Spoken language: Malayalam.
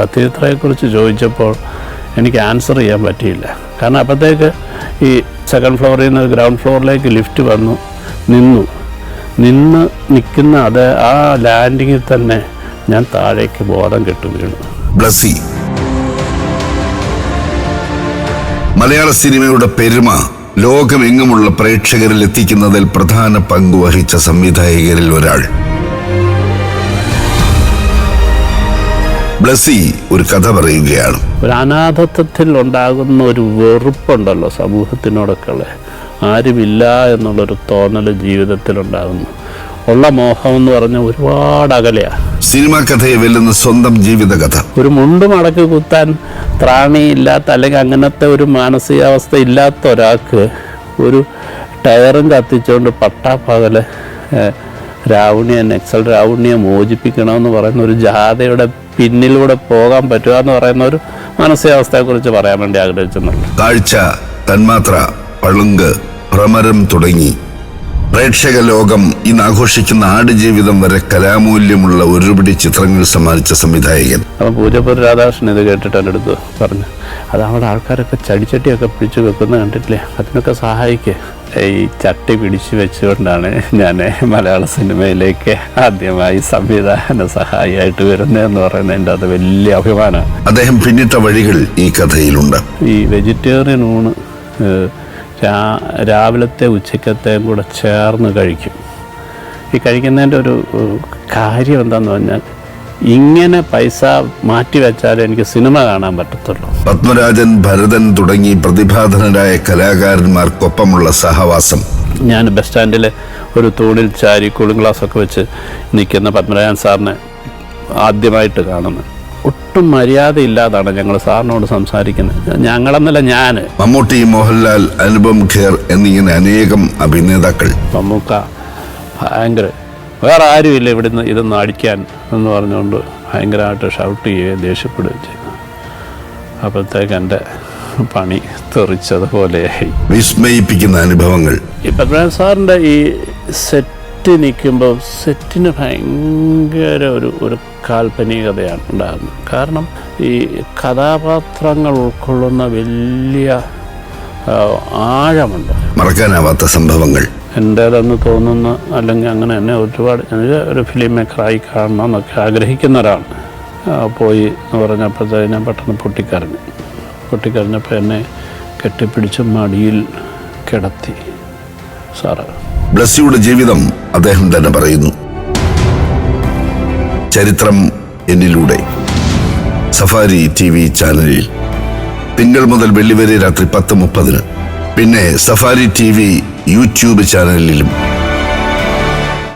സത്യജിത്രയെക്കുറിച്ച് ചോദിച്ചപ്പോൾ എനിക്ക് ആൻസർ ചെയ്യാൻ പറ്റിയില്ല. കാരണം അപ്പോഴത്തേക്ക് ഈ സെക്കൻഡ് ഫ്ലോറിൽ നിന്ന് ഗ്രൗണ്ട് ഫ്ലോറിലേക്ക് ലിഫ്റ്റ് വന്നു നിന്നു. നിന്ന് നിൽക്കുന്ന അത് ആ ലാൻഡിങ്ങിൽ തന്നെ ഞാൻ താഴേക്ക് ബോധം കെട്ടു വീണു. ബ്ലസ്സി മലയാള സിനിമയുടെ പെരുമ ലോകമെങ്ങുമുള്ള പ്രേക്ഷകരിൽ എത്തിക്കുന്നതിൽ പ്രധാന പങ്കുവഹിച്ച സംവിധായകരിൽ ഒരാൾ. ബ്ലസ്സി ഒരു കഥ പറയുകയാണ്. ഒരു അനാഥത്വത്തിൽ ഉണ്ടാകുന്ന ഒരു വെറുപ്പുണ്ടല്ലോ സമൂഹത്തിനോടൊക്കെ ആരുമില്ല എന്നുള്ളൊരു തോന്നൽ ജീവിതത്തിലുണ്ടാകുന്നു. ഉള്ള മോഹം എന്ന് പറഞ്ഞ ഒരുപാട് അകലെയാണ് സിനിമാ കഥയെ വെല്ലുന്ന സ്വന്തം ജീവിത കഥ. ഒരു മുണ്ട് മടക്കി കുത്താൻ ത്രാണിയില്ലാത്ത അല്ലെങ്കിൽ അങ്ങനത്തെ ഒരു മാനസികാവസ്ഥ ഇല്ലാത്ത ഒരാൾക്ക് ഒരു ടയറും കത്തിച്ചുകൊണ്ട് പട്ടാപ്പകൽ രാവണിയെ നക്സൽ രാവണിയെ മോചിപ്പിക്കണമെന്ന് പറയുന്ന ഒരു ജാഥയുടെ പിന്നിലൂടെ പോകാൻ പറ്റുക എന്ന് പറയുന്ന ഒരു മാനസികാവസ്ഥയെക്കുറിച്ച് പറയാൻ വേണ്ടി ആഗ്രഹിച്ചെന്നുള്ളു കാഴ്ച തന്മാത്ര പളുങ്ക് ഭ്രമരം തുടങ്ങി. പ്രേക്ഷക ലോകം ഇന്ന് ആഘോഷിക്കുന്ന ആടുജീവിതം വരെ കലാമൂല്യമുള്ള ഒരുപിടി ചിത്രങ്ങൾ സമ്മാനിച്ച സംവിധായകൻ. അപ്പം പൂജപ്പുര രാധാകൃഷ്ണൻ ഇത് കേട്ടിട്ട് എന്റെ അടുത്ത് പറഞ്ഞു അത് അവിടെ ആൾക്കാരൊക്കെ ചടിച്ചട്ടിയൊക്കെ പിടിച്ചു വെക്കുന്ന കണ്ടിട്ടില്ലേ? അതിനൊക്കെ സഹായിക്കുക ഈ ചട്ടി പിടിച്ചു വെച്ചുകൊണ്ടാണ് ഞാൻ മലയാള സിനിമയിലേക്ക് ആദ്യമായി സംവിധാന സഹായിയായിട്ട് വരുന്നതെന്ന് പറയുന്നതിന്റെ അത് വലിയ അഭിമാനമാണ്. അദ്ദേഹം പിന്നിട്ട വഴികൾ ഈ കഥയിലുണ്ട്. ഈ വെജിറ്റേറിയൻ ഊണ് രാവിലത്തെ ഉച്ചക്കത്തെയും കൂടെ ചേർന്ന് കഴിക്കും. ഈ കഴിക്കുന്നതിന്റെ ഒരു കാര്യം എന്താണെന്ന് പറഞ്ഞാൽ ഇങ്ങനെ പൈസ മാറ്റി വെച്ചാലേ എനിക്ക് സിനിമ കാണാൻ പറ്റത്തുള്ളൂ. പത്മരാജൻ ഭരതൻ തുടങ്ങി പ്രതിഭാധനരായ കലാകാരന്മാർക്കൊപ്പമുള്ള സഹവാസം. ഞാൻ ബസ് സ്റ്റാൻഡിൽ ഒരു തൂണിൽ ചാരി കൂളിംഗ് ഗ്ലാസ് ഒക്കെ വെച്ച് നിൽക്കുന്ന പത്മരാജൻ സാറിനെ ആദ്യമായിട്ട് കാണുന്നത്. ഒട്ടും മര്യാദയില്ലാതാണ് ഞങ്ങൾ സാറിനോട് സംസാരിക്കുന്നത്. ഞങ്ങളെന്നല്ല ഞാൻ മമ്മൂട്ടി മോഹൻലാൽ അനുപം ഖേർ എന്നിങ്ങനെ അനേകം അഭിനേതാക്കൾ. മമ്മൂക്ക ഭയങ്കര വേറെ ആരുമില്ല ഇവിടുന്ന് ഇതൊന്ന് അടിക്കാൻ എന്ന് പറഞ്ഞുകൊണ്ട് ഭയങ്കരമായിട്ട് ഷൗട്ട് ചെയ്യുകയും ദേഷ്യപ്പെടുകയും ചെയ്തു. അപ്പോഴത്തേക്ക് എന്റെ പണി തെറിച്ചതുപോലെയായി. വിസ്മയിപ്പിക്കുന്ന അനുഭവങ്ങൾ. ഈ പത്മനാഭൻ സാറിന്റെ ഈ സെറ്റ് നിൽക്കുമ്പോൾ സെറ്റിന് ഭയങ്കര ഒരു ഒരു കാൽപ്പനികതയാണ് ഉണ്ടാകുന്നത്. കാരണം ഈ കഥാപാത്രങ്ങൾ ഉൾക്കൊള്ളുന്ന വലിയ ആഴമുണ്ട്. മറക്കാനാവാത്ത സംഭവങ്ങൾ. എന്റേതെന്ന് തോന്നുന്ന അല്ലെങ്കിൽ അങ്ങനെ എന്നെ ഒരുപാട് എനിക്ക് ഒരു ഫിലിം മേക്കറായി കാണണം എന്നൊക്കെ ആഗ്രഹിക്കുന്ന ഒരാളാണ് പോയി എന്ന് പറഞ്ഞപ്പോഴത്തേക്ക് ഞാൻ പെട്ടെന്ന് പൊട്ടിക്കരഞ്ഞു. പൊട്ടിക്കരഞ്ഞപ്പോൾ എന്നെ കെട്ടിപ്പിടിച്ച് മടിയിൽ കിടത്തി. സാറ്. ബ്ലസ്സിയുടെ ജീവിതം അദ്ദേഹം തന്നെ പറയുന്നു. ചരിത്രം എന്നിലൂടെ. സഫാരി ടി വി ചാനലിൽ. തിങ്കൾ മുതൽ വെള്ളി വരെ രാത്രി പത്ത് മുപ്പതിന്. പിന്നെ സഫാരി ടി വി യൂട്യൂബ് ചാനലിലും